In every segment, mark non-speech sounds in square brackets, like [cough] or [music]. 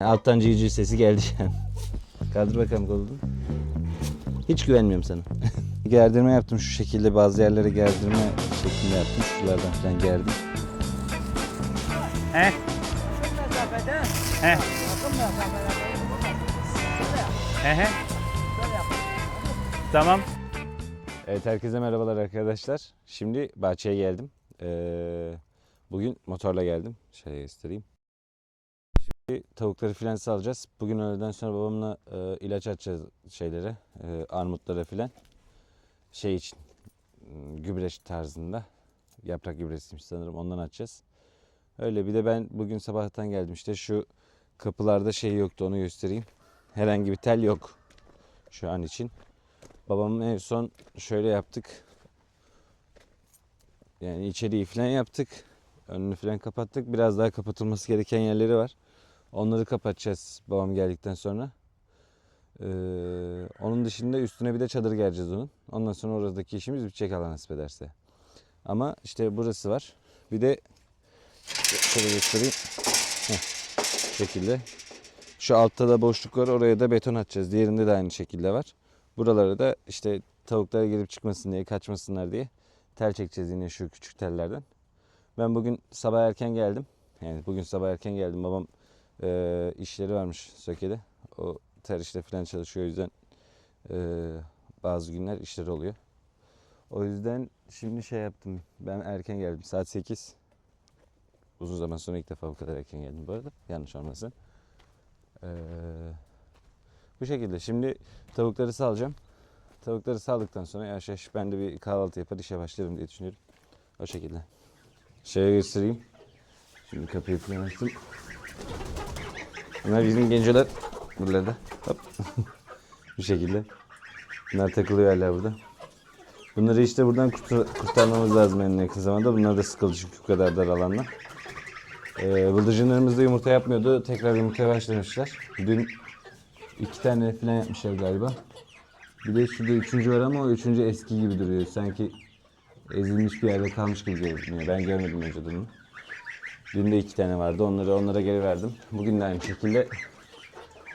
Alttan civciv sesi geldi şu an. Kaldır bakalım kolunu. Hiç güvenmiyorum sana. [laughs] gerdirme yaptım şu şekilde bazı yerlere gerdirme şeklinde yaptım. Şuralardan falan gerdim. He? Yakın mesafede, He? yakın mesafede He he. böyle yap. Tamam. Evet herkese merhabalar arkadaşlar. Şimdi bahçeye geldim. Ee, bugün motorla geldim. Şöyle göstereyim. Tavukları filan salacağız. Bugün öğleden sonra babamla e, ilaç atacağız şeylere, e, armutlara filan. Şey için, m, gübre tarzında. Yaprak gübresiymiş sanırım ondan atacağız. Öyle bir de ben bugün sabahtan geldim. İşte şu kapılarda şey yoktu onu göstereyim. Herhangi bir tel yok şu an için. Babamın en son şöyle yaptık. Yani içeriği falan yaptık. Önünü falan kapattık. Biraz daha kapatılması gereken yerleri var. Onları kapatacağız babam geldikten sonra. Ee, onun dışında üstüne bir de çadır gereceğiz onun. Ondan sonra oradaki işimiz bitecek Allah nasip ederse. Ama işte burası var. Bir de şöyle göstereyim. Heh, şekilde. Şu altta da boşluk var. Oraya da beton atacağız. Diğerinde de aynı şekilde var. Buralara da işte tavuklara girip çıkmasın diye, kaçmasınlar diye tel çekeceğiz yine şu küçük tellerden. Ben bugün sabah erken geldim. Yani bugün sabah erken geldim. Babam e, işleri varmış Söke'de. O ter işte falan çalışıyor. O yüzden e, bazı günler işleri oluyor. O yüzden şimdi şey yaptım. Ben erken geldim. Saat 8. Uzun zaman sonra ilk defa bu kadar erken geldim bu arada. Yanlış olmasın. Eee bu şekilde. Şimdi tavukları salacağım. Tavukları saldıktan sonra yavaş yavaş ben de bir kahvaltı yapar işe başlarım diye düşünüyorum. O şekilde. Şöyle göstereyim. Şimdi kapıyı falan açtım. Bunlar bizim gencolar. Buralarda. Hop. [laughs] Bu şekilde. Bunlar takılıyor hala burada. Bunları işte buradan kurtar- kurtarmamız lazım en yakın zamanda. Bunlar da sıkıldı çünkü bu kadar dar alanda. Ee, bıldırcınlarımız da yumurta yapmıyordu. Tekrar yumurtaya başlamışlar. Dün İki tane falan yapmışlar galiba. Bir de şurada üçüncü var ama o üçüncü eski gibi duruyor. Sanki ezilmiş bir yerde kalmış gibi görünüyor. Ben görmedim önceden onu. Dün de iki tane vardı. Onları onlara geri verdim. Bugün de aynı şekilde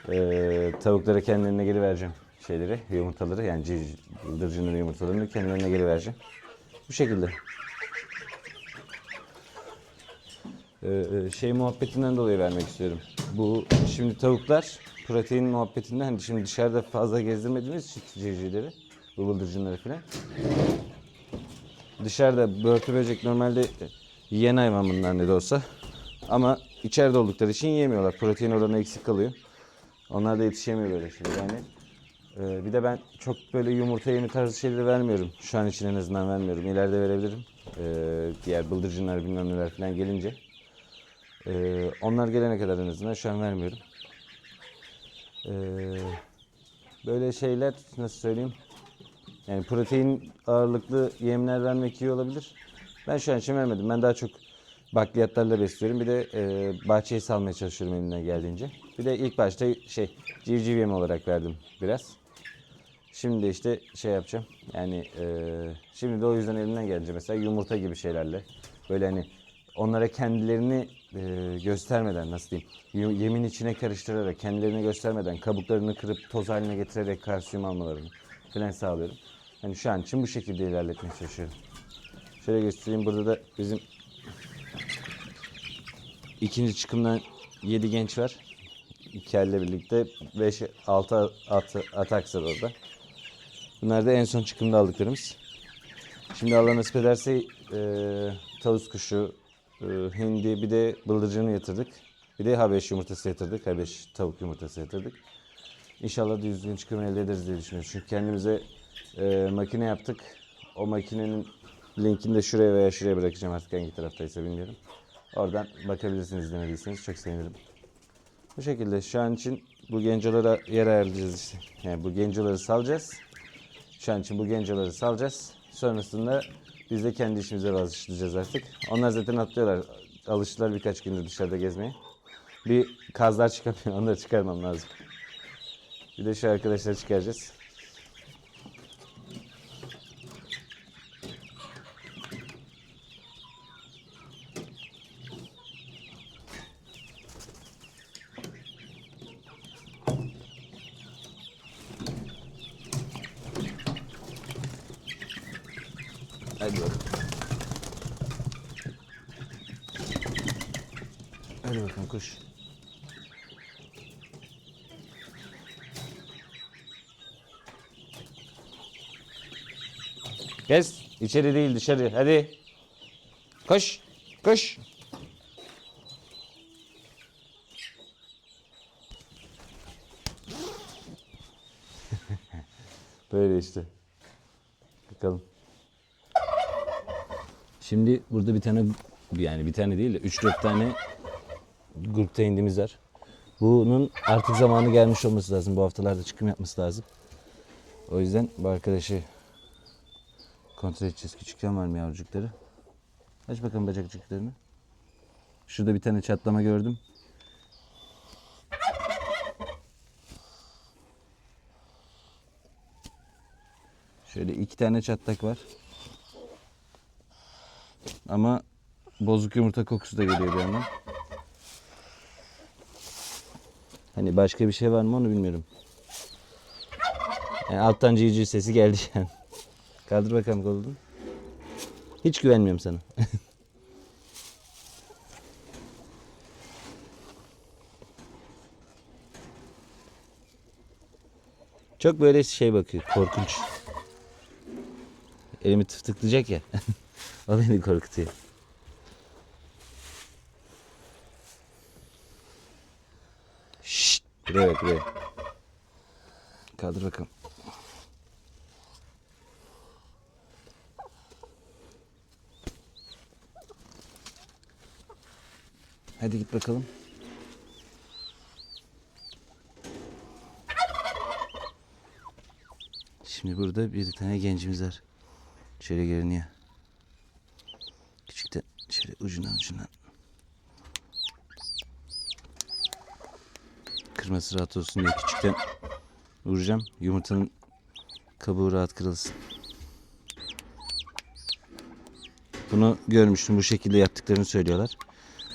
eee tavuklara kendilerine geri vereceğim şeyleri, yumurtaları. Yani bıldırcınların yumurtalarını kendilerine geri vereceğim. Bu şekilde. Ee, şey muhabbetinden dolayı vermek istiyorum. Bu şimdi tavuklar protein muhabbetinden hani şimdi dışarıda fazla gezdirmediğimiz için civcivleri, bu bıldırcınları falan. Dışarıda börtü böcek normalde yiyen hayvan bunlar ne de olsa. Ama içeride oldukları için yiyemiyorlar. Protein oranı eksik kalıyor. Onlar da yetişemiyor böyle şey. Yani e, bir de ben çok böyle yumurta yemi tarzı şeyleri vermiyorum. Şu an için en azından vermiyorum. İleride verebilirim. E, diğer bıldırcınlar bilmem neler falan gelince. Ee, onlar gelene kadar en azından şu an vermiyorum. Ee, böyle şeyler nasıl söyleyeyim? Yani protein ağırlıklı yemler vermek iyi olabilir. Ben şu an için vermedim. Ben daha çok bakliyatlarla besliyorum. Bir de e, bahçeyi salmaya çalışıyorum elimden geldiğince. Bir de ilk başta şey civciv yemi olarak verdim biraz. Şimdi işte şey yapacağım. Yani e, şimdi de o yüzden elimden gelince mesela yumurta gibi şeylerle böyle hani onlara kendilerini e, göstermeden nasıl diyeyim yemin içine karıştırarak kendilerini göstermeden kabuklarını kırıp toz haline getirerek kalsiyum almalarını falan sağlıyorum. Hani şu an için bu şekilde ilerletmeye çalışıyorum. Şöyle göstereyim burada da bizim ikinci çıkımdan 7 genç var. İki birlikte 5 6 at, atak orada. Bunlar da en son çıkımda aldıklarımız. Şimdi Allah nasip ederse e, tavus kuşu, e, hindi bir de bıldırcını yatırdık. Bir de Habeş yumurtası yatırdık. Habeş tavuk yumurtası yatırdık. İnşallah düzgün çıkım elde ederiz diye düşünüyoruz. Çünkü kendimize e, makine yaptık. O makinenin linkini de şuraya veya şuraya bırakacağım artık hangi taraftaysa bilmiyorum. Oradan bakabilirsiniz izlemediyseniz çok sevinirim. Bu şekilde şu an için bu gencolara yer ayarlayacağız işte. Yani bu gencoları salacağız. Şu an için bu gencoları salacağız. Sonrasında biz de kendi işimize başlayacağız artık. Onlar zaten atlıyorlar. Alıştılar birkaç gündür dışarıda gezmeye. Bir kazlar çıkamıyor. [laughs] Onları çıkarmam lazım. Bir de şu arkadaşları çıkaracağız. Hadi bakalım. Hadi bakalım kuş. Kes. İçeri değil dışarı. Hadi. Koş. Koş. [laughs] Böyle işte. Bakalım. Şimdi burada bir tane yani bir tane değil de 3-4 tane grupta indiğimiz var. Bunun artık zamanı gelmiş olması lazım. Bu haftalarda çıkım yapması lazım. O yüzden bu arkadaşı kontrol edeceğiz. Küçükten var mı yavrucukları? Aç bakalım bacakcıklarını. Şurada bir tane çatlama gördüm. Şöyle iki tane çatlak var. Ama bozuk yumurta kokusu da geliyor bir yandan. Hani başka bir şey var mı onu bilmiyorum. Yani alttan civciv sesi geldi yani. Kaldır bakalım kolunu. Hiç güvenmiyorum sana. [laughs] Çok böyle şey bakıyor, korkunç. Elimi tıftıklayacak ya. [laughs] o beni korkutuyor. Şşt, buraya bak buraya. Kaldır bakalım. Hadi git bakalım. Şimdi burada bir tane gencimiz var. Şöyle görünüyor. Küçükten şöyle ucundan ucundan. Kırması rahat olsun diye küçükten vuracağım. Yumurtanın kabuğu rahat kırılsın. Bunu görmüştüm. Bu şekilde yaptıklarını söylüyorlar.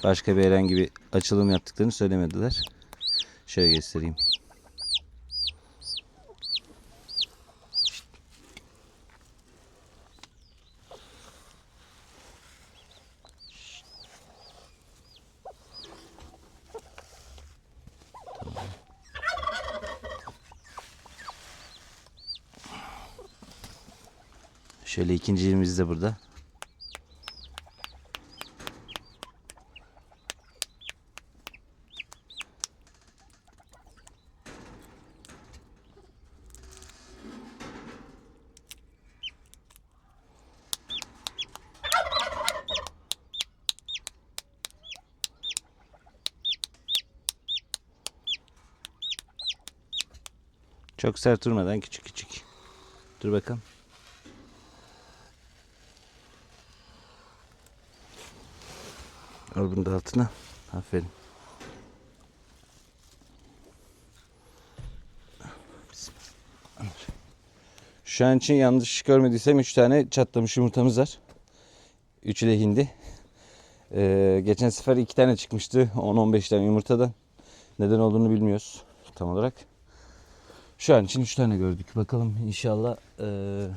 Başka bir herhangi bir açılım yaptıklarını söylemediler. Şöyle göstereyim. Şöyle ikinci yerimiz de burada. Çok sert durmadan küçük küçük. Dur bakalım. Al bunu da altına. Aferin. Şu an için yanlış görmediysem 3 tane çatlamış yumurtamız var. Üçü de hindi. Ee, geçen sefer 2 tane çıkmıştı. 10-15 tane yumurtadan. Neden olduğunu bilmiyoruz tam olarak. Şu an için 3 tane gördük. Bakalım inşallah ee,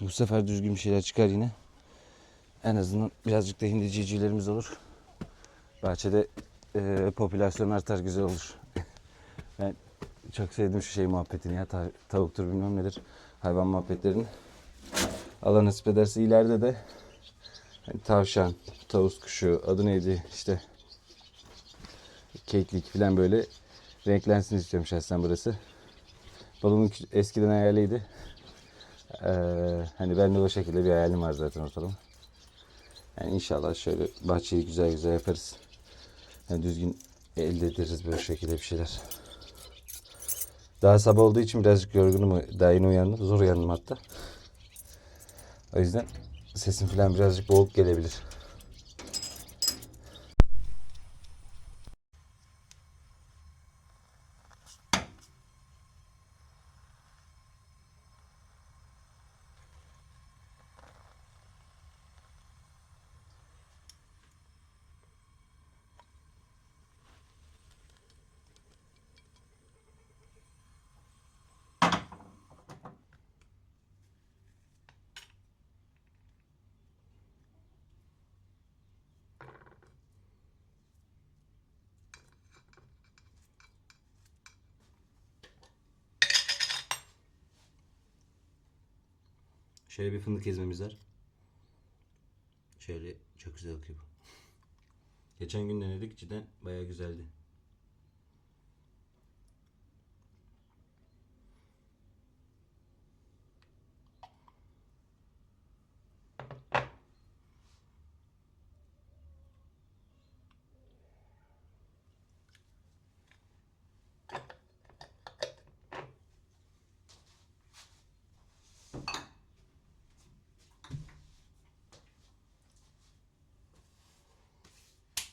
bu sefer düzgün bir şeyler çıkar yine. En azından birazcık da hindi civcivlerimiz olur. Bahçede e, popülasyon artar güzel olur. [laughs] ben çok sevdim şu şey muhabbetini ya. Ta- tavuktur bilmem nedir. Hayvan muhabbetlerini. Allah nasip ederse ileride de hani tavşan, tavus kuşu, adı neydi işte keklik falan böyle renklensin istiyorum şahsen burası. Babamın eskiden hayaliydi. Ee, hani ben de o şekilde bir hayalim var zaten ortalama. Yani inşallah şöyle bahçeyi güzel güzel yaparız. Yani düzgün elde ederiz böyle şekilde bir şeyler. Daha sabah olduğu için birazcık yorgunum. Daha yeni uyandım. Zor uyandım hatta. O yüzden sesim falan birazcık boğuk gelebilir. Şöyle bir fındık ezmemiz var. Şöyle çok güzel akıyor bu. [laughs] Geçen gün denedik cidden bayağı güzeldi.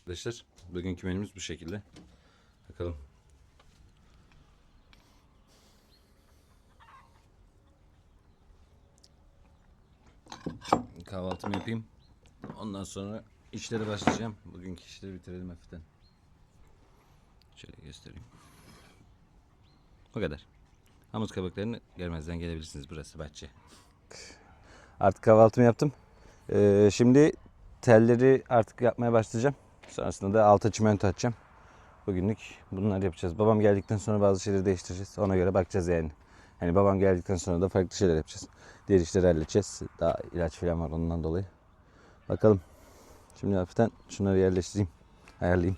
Arkadaşlar bugünkü menümüz bu şekilde. Bakalım. Kahvaltımı yapayım. Ondan sonra işlere başlayacağım. Bugünkü işleri bitirelim hafiften. Şöyle göstereyim. Bu kadar. Hamut kabaklarını görmezden gelebilirsiniz. Burası bahçe. Artık kahvaltımı yaptım. Ee, şimdi telleri artık yapmaya başlayacağım. Sonrasında da alta çimento atacağım. Bugünlük bunları yapacağız. Babam geldikten sonra bazı şeyleri değiştireceğiz. Ona göre bakacağız yani. Hani babam geldikten sonra da farklı şeyler yapacağız. Diğer işleri halledeceğiz. Daha ilaç falan var ondan dolayı. Bakalım. Şimdi hafiften şunları yerleştireyim. Ayarlayayım.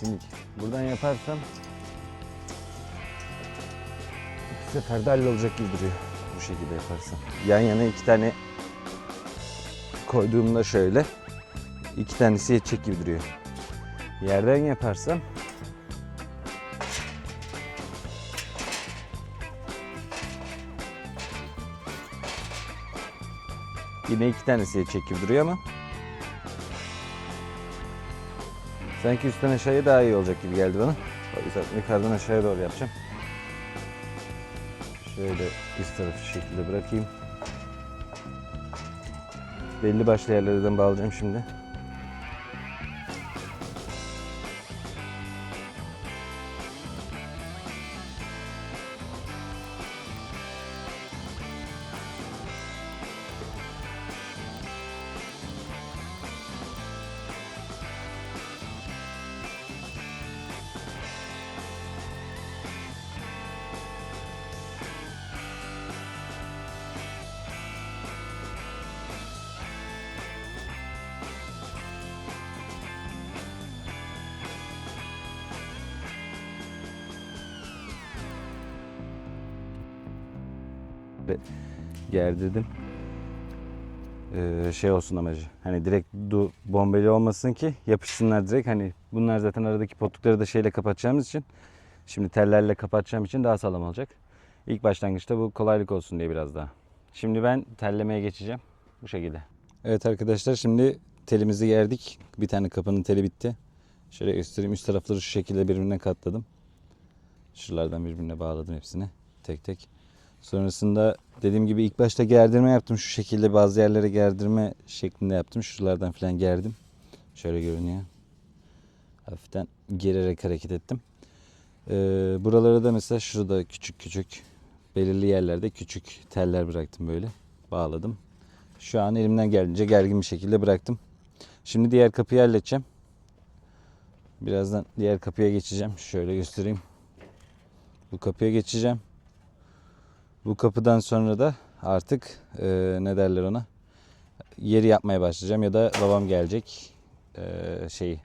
Şimdi buradan yaparsam iki seferde hallolacak gibi duruyor. Bu şekilde yaparsam. Yan yana iki tane koyduğumda şöyle iki tanesi yetecek gibi duruyor. Yerden yaparsam yine iki tanesi yetecek gibi duruyor ama sanki üstten aşağıya daha iyi olacak gibi geldi bana. O yüzden yukarıdan aşağıya doğru yapacağım. Şöyle üst tarafı şekilde bırakayım. Belli başlı yerlerden bağlayacağım şimdi. Ve gerdirdim. Ee, şey olsun amacı. Hani direkt du bombeli olmasın ki yapışsınlar direkt. Hani bunlar zaten aradaki potlukları da şeyle kapatacağımız için şimdi tellerle kapatacağım için daha sağlam olacak. İlk başlangıçta bu kolaylık olsun diye biraz daha. Şimdi ben tellemeye geçeceğim. Bu şekilde. Evet arkadaşlar şimdi telimizi gerdik. Bir tane kapının teli bitti. Şöyle göstereyim. Üst tarafları şu şekilde birbirine katladım. Şuralardan birbirine bağladım hepsini. Tek tek. Sonrasında dediğim gibi ilk başta gerdirme yaptım. Şu şekilde bazı yerlere gerdirme şeklinde yaptım. Şuralardan falan gerdim. Şöyle görünüyor. Hafiften gererek hareket ettim. Ee, buralara da mesela şurada küçük küçük belirli yerlerde küçük teller bıraktım böyle. Bağladım. Şu an elimden geldiğince gergin bir şekilde bıraktım. Şimdi diğer kapıyı halledeceğim. Birazdan diğer kapıya geçeceğim. Şöyle göstereyim. Bu kapıya geçeceğim. Bu kapıdan sonra da artık e, ne derler ona yeri yapmaya başlayacağım ya da babam gelecek e, şeyi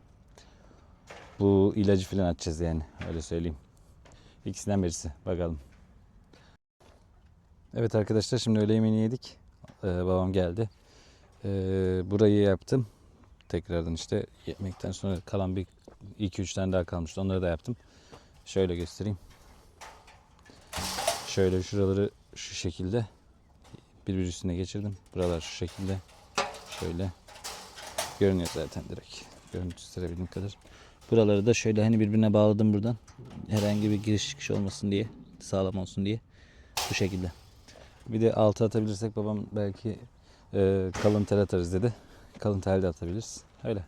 bu ilacı falan atacağız yani öyle söyleyeyim. İkisinden birisi bakalım. Evet arkadaşlar şimdi öğle yemeğini yedik. E, babam geldi. E, burayı yaptım. Tekrardan işte yemekten sonra kalan bir 2-3 tane daha kalmıştı. Onları da yaptım. Şöyle göstereyim. Şöyle şuraları şu şekilde birbir üstüne geçirdim. Buralar şu şekilde. Şöyle. Görünüyor zaten direkt. Görüntü gösterebildiğim kadar. Buraları da şöyle hani birbirine bağladım buradan. Herhangi bir giriş çıkış olmasın diye. Sağlam olsun diye. Bu şekilde. Bir de altı atabilirsek babam belki e, kalın tel atarız dedi. Kalın tel de atabiliriz. Öyle.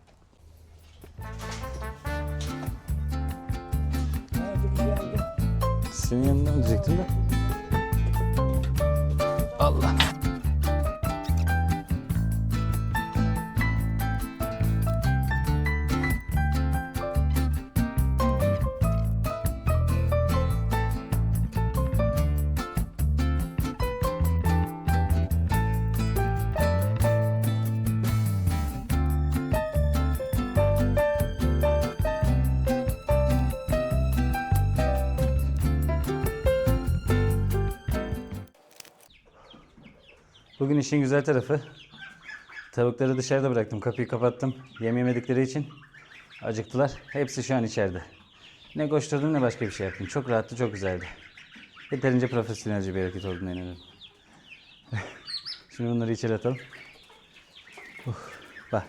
Senin yanına mı diyecektim de? Allah. Bugün işin güzel tarafı. Tavukları dışarıda bıraktım. Kapıyı kapattım. Yem yemedikleri için acıktılar. Hepsi şu an içeride. Ne koşturdum ne başka bir şey yaptım. Çok rahattı, çok güzeldi. Yeterince profesyonelce bir hareket olduğuna inanıyorum. [laughs] Şimdi bunları içeri atalım. Uf, bak.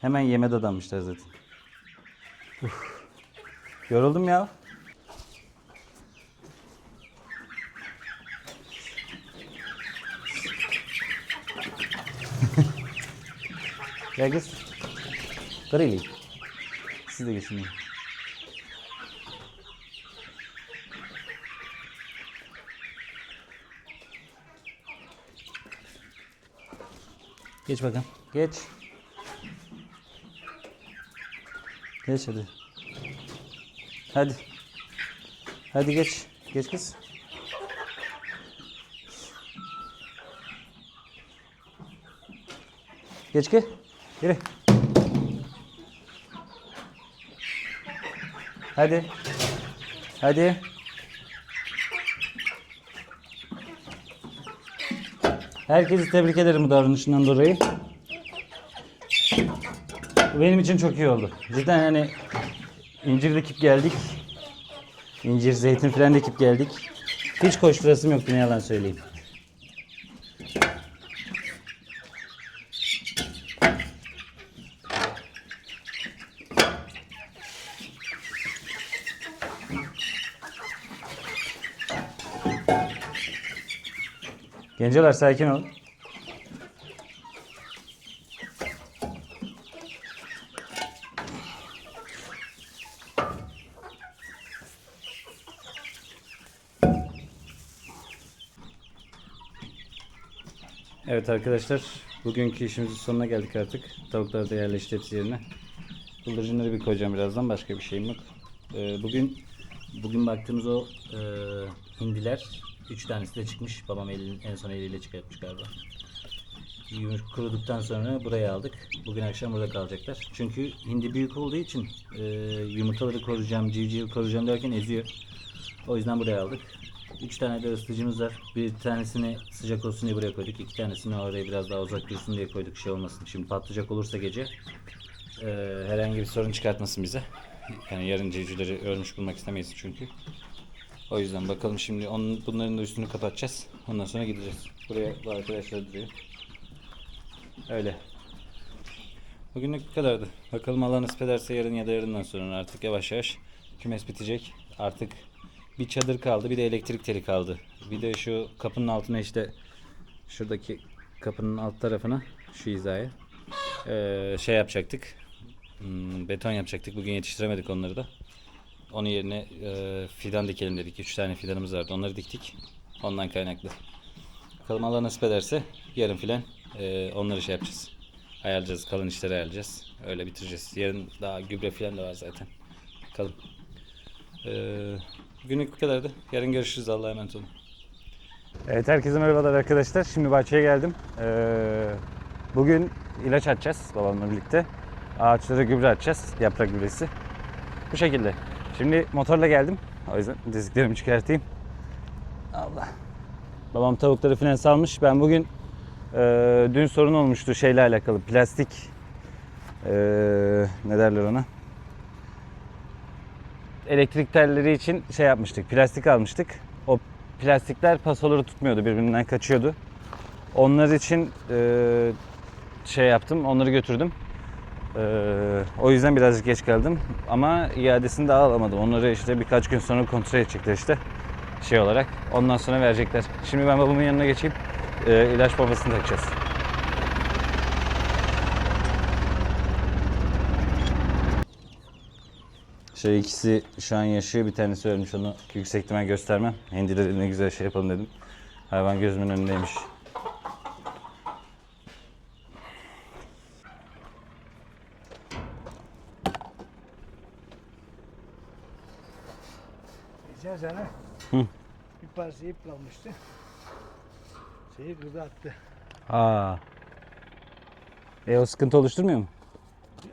Hemen yeme dadanmışlar zaten. Uf. Yoruldum ya. Gel kız. Kareli. Siz de geçin. Geç bakalım. Geç. Geç hadi. Hadi. Hadi geç. Geç kız. Geç ki. Yürü. Hadi. Hadi. Herkesi tebrik ederim bu davranışından dolayı. Benim için çok iyi oldu. Cidden yani incir dikip geldik. İncir, zeytin falan dikip geldik. Hiç koşturasım yoktu ne yalan söyleyeyim. Genceler sakin olun. Evet arkadaşlar, bugünkü işimizin sonuna geldik artık. Tavuklar da yerleşti hepsi yerine. Bıldırcınları bir koyacağım birazdan, başka bir şeyim yok. Ee, bugün bugün baktığımız o e, hindiler, üç tanesi de çıkmış. Babam elin, en son eliyle çıkartmış galiba. Yumurta kuruduktan sonra buraya aldık. Bugün akşam burada kalacaklar. Çünkü hindi büyük olduğu için e, yumurtaları koruyacağım, civciv koruyacağım derken eziyor. O yüzden buraya aldık. Üç tane de ısıtıcımız var. Bir tanesini sıcak olsun diye buraya koyduk. İki tanesini oraya biraz daha uzak dursun diye koyduk. Şey olmasın. Şimdi patlayacak olursa gece e, herhangi bir sorun çıkartmasın bize. Yani yarın civcivleri ölmüş bulmak istemeyiz çünkü. O yüzden bakalım şimdi onun, bunların da üstünü kapatacağız. Ondan sonra gideceğiz. Buraya bu arkadaşlar duruyor. Öyle. Bugünlük bu kadardı. Bakalım Allah nasip ederse yarın ya da yarından sonra artık yavaş yavaş kümes bitecek. Artık bir çadır kaldı bir de elektrik teli kaldı. Bir de şu kapının altına işte şuradaki kapının alt tarafına şu hizaya eee, şey yapacaktık. Hmm, beton yapacaktık. Bugün yetiştiremedik onları da. Onun yerine eee, fidan dikelim dedik. Üç tane fidanımız vardı. Onları diktik. Ondan kaynaklı. Bakalım Allah nasip ederse yarın filan eee, onları şey yapacağız. Ayarlayacağız. Kalın işleri ayarlayacağız. Öyle bitireceğiz. Yarın daha gübre filan da var zaten. Bakalım. Eee bugünlük bu kadardı. Yarın görüşürüz. Allah'a emanet olun. Evet herkese merhabalar arkadaşlar. Şimdi bahçeye geldim. Ee, bugün ilaç atacağız babamla birlikte. Ağaçlara gübre atacağız. Yaprak gübresi. Bu şekilde. Şimdi motorla geldim. O yüzden dizliklerimi çıkartayım. Allah. Babam tavukları falan salmış. Ben bugün e, dün sorun olmuştu şeyle alakalı. Plastik e, ne derler ona? Elektrik telleri için şey yapmıştık. Plastik almıştık. O plastikler pasoları tutmuyordu. Birbirinden kaçıyordu. Onlar için e, şey yaptım. Onları götürdüm. E, o yüzden birazcık geç kaldım. Ama iadesini daha alamadım. Onları işte birkaç gün sonra kontrol edecekler işte. Şey olarak. Ondan sonra verecekler. Şimdi ben babamın yanına geçeyim. E, ilaç pompasını takacağız. Şey ikisi şu an yaşıyor. Bir tanesi ölmüş. Onu yüksek göstermem. Hindileri ne güzel şey yapalım dedim. Hayvan gözümün önündeymiş. Geçen sene Hı. bir parça ip kalmıştı. Şeyi kırdı attı. Aa. E o sıkıntı oluşturmuyor mu?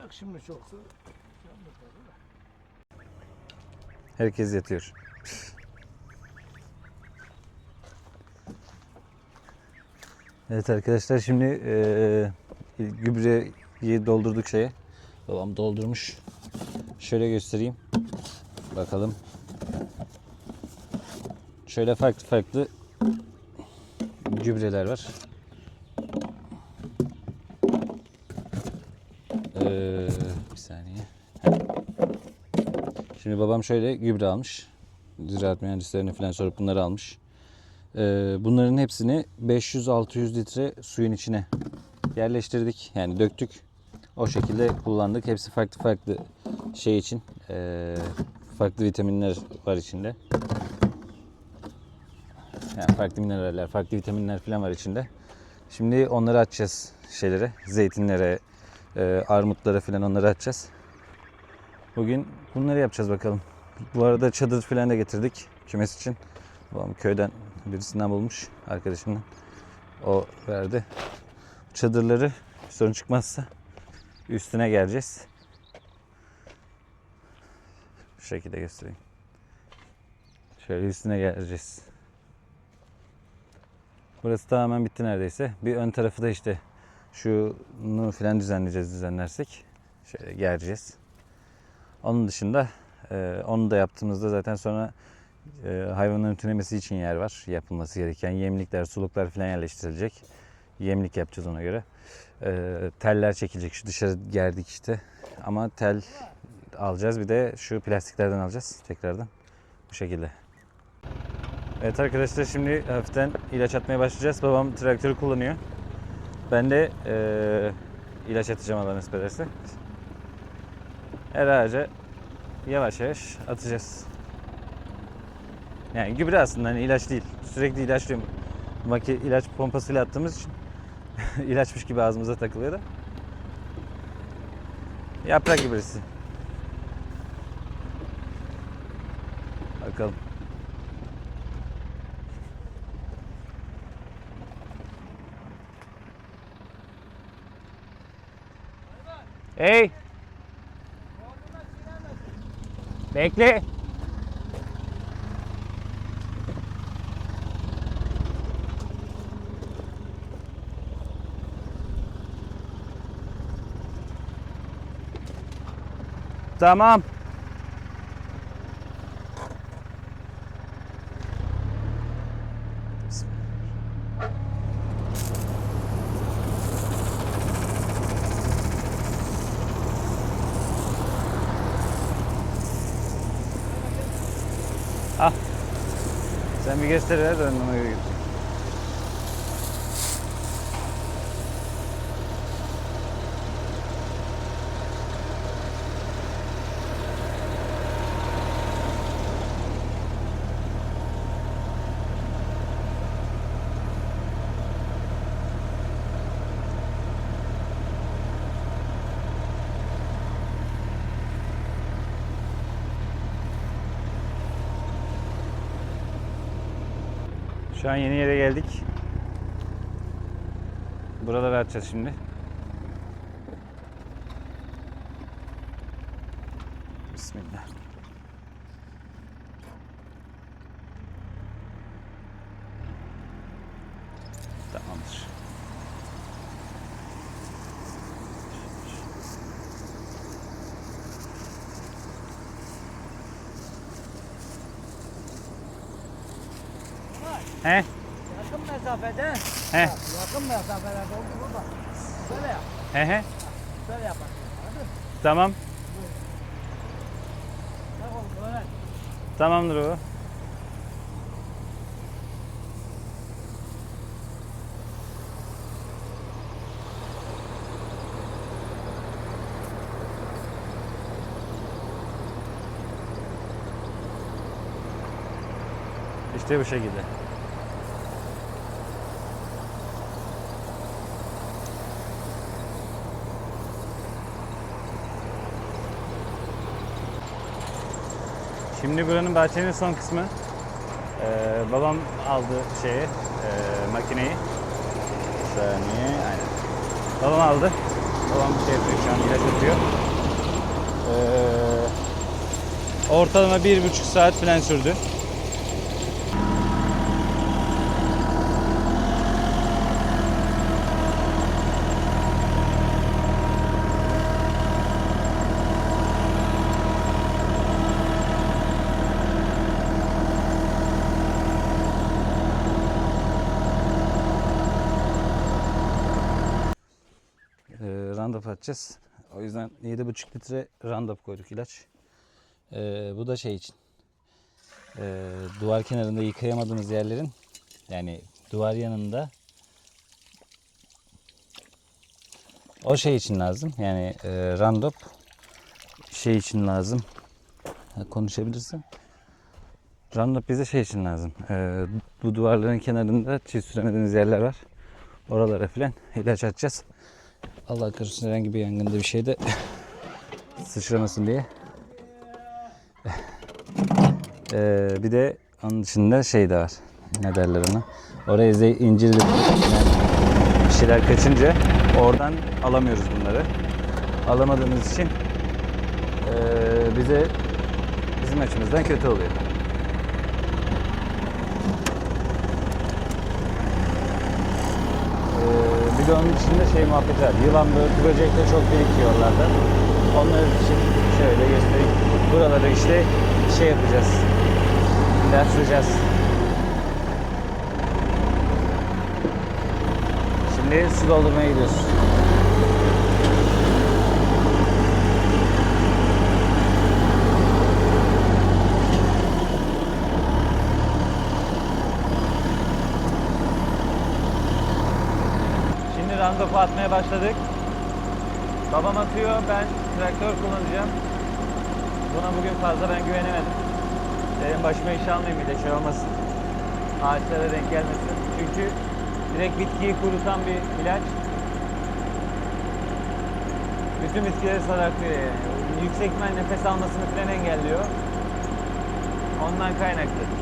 Yok şimdi çok su. Herkes yatıyor. Evet arkadaşlar şimdi eee gübreyi doldurduk şeye. Babam doldurmuş. Şöyle göstereyim. Bakalım. Şöyle farklı farklı gübreler var. Ee, bir saniye. Şimdi babam şöyle gübre almış. Ziraat mühendislerine falan sorup bunları almış. Ee, bunların hepsini 500-600 litre suyun içine yerleştirdik. Yani döktük. O şekilde kullandık. Hepsi farklı farklı şey için. ee, farklı vitaminler var içinde. Yani farklı mineraller, farklı vitaminler falan var içinde. Şimdi onları atacağız şeylere, zeytinlere, e, armutlara falan onları atacağız. Bugün bunları yapacağız bakalım. Bu arada çadır falan da getirdik kümes için. Babam köyden birisinden bulmuş arkadaşından. O verdi. Çadırları sorun çıkmazsa üstüne geleceğiz. Bu şekilde göstereyim. Şöyle üstüne geleceğiz. Burası tamamen bitti neredeyse. Bir ön tarafı da işte şunu falan düzenleyeceğiz düzenlersek. Şöyle gereceğiz. Onun dışında e, onu da yaptığımızda zaten sonra e, hayvanların tünemesi için yer var. Yapılması gereken yemlikler, suluklar falan yerleştirilecek. Yemlik yapacağız ona göre. E, teller çekilecek. Şu dışarı gerdik işte. Ama tel alacağız. Bir de şu plastiklerden alacağız tekrardan. Bu şekilde. Evet arkadaşlar şimdi hafiften ilaç atmaya başlayacağız. Babam traktörü kullanıyor. Ben de eee, ilaç atacağım Allah nasip ederse. Her yavaş yavaş atacağız. Yani gübre aslında hani ilaç değil. Sürekli ilaçlıyorum. Maki ilaç pompasıyla attığımız için [laughs] ilaçmış gibi ağzımıza takılıyor da. Yaprak gübresi. Bakalım. Hey! Bekle. Tamam. Al. Sen bir Şu an yeni yere geldik. Burada vereceğiz şimdi. Bismillah. Tamamdır. He? Yakın mesafede. He? Yakın mesafelerde oldu burada. Böyle yap. He he. Böyle yap. Hadi. Tamam. Böyle. Tamamdır o. İşte bu şekilde. Şimdi buranın bahçenin son kısmı. Ee, babam aldı şeyi, e, makineyi. Bir saniye, aynen. Babam aldı. Babam şey yapıyor şu an ilaç atıyor. Ee, ortalama bir buçuk saat falan sürdü. Kapatacağız. O yüzden 7,5 litre Roundup koyduk ilaç. Ee, bu da şey için. Ee, duvar kenarında yıkayamadığınız yerlerin yani duvar yanında o şey için lazım. Yani e, Roundup şey için lazım. Ha, konuşabilirsin. Roundup bize şey için lazım. Ee, bu duvarların kenarında çiz süremediğiniz yerler var. Oralara filan ilaç atacağız. Allah korusun herhangi bir yangında bir şeyde [laughs] sıçramasın diye. [laughs] Ee, bir de onun dışında şey de var. Ne derler ona? Oraya ze- incir de- yani bir şeyler kaçınca oradan alamıyoruz bunları. Alamadığımız için ee, bize bizim açımızdan kötü oluyor. Ee, bir de onun içinde şey muhabbeti var. Yılan börtü böcek de çok birikiyor oralarda. Onlar için şöyle göstereyim. Buraları işte şey yapacağız. İlaçlayacağız. Şimdi su doldurmaya gidiyoruz. Randopu atmaya başladık. Babam atıyor, ben traktör kullanacağım. Buna bugün fazla ben güvenemedim. Dedim başıma iş almayayım bir de şey olmasın. Ağaçlara denk gelmesin. Çünkü direkt bitkiyi kurutan bir ilaç. Bütün bitkileri sarartıyor yani. Yüksek ihtimal nefes almasını falan engelliyor. Ondan kaynaklı.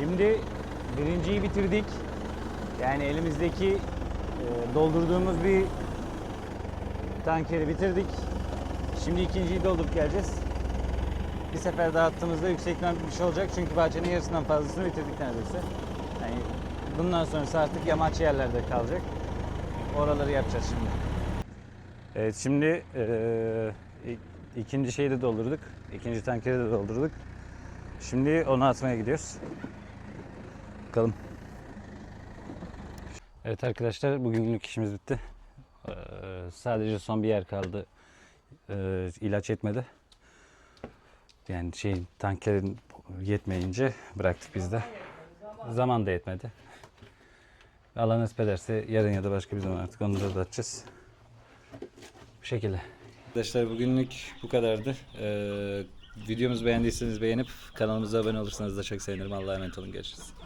Şimdi birinciyi bitirdik. Yani elimizdeki e, doldurduğumuz bir tankeri bitirdik. Şimdi ikinciyi doldurup geleceğiz. Bir sefer dağıttığımızda yüksek ihtimal bir şey olacak. Çünkü bahçenin yarısından fazlasını bitirdik neredeyse. Yani bundan sonrası artık yamaç yerlerde kalacak. Oraları yapacağız şimdi. Evet şimdi ik- ikinci şeyi de doldurduk. İkinci tankeri de doldurduk. Şimdi onu atmaya gidiyoruz. Bakalım. Evet arkadaşlar bugünlük işimiz bitti. Eee, sadece son bir yer kaldı. Eee ilaç yetmedi. Yani şey tankerin yetmeyince bıraktık biz de. Zaman da yetmedi. Allah nasip ederse yarın ya da başka bir zaman artık onları da atacağız. Bu şekilde. Arkadaşlar bugünlük bu kadardı. Ee, videomuzu beğendiyseniz beğenip kanalımıza abone olursanız da çok sevinirim. Allah'a emanet olun. Görüşürüz.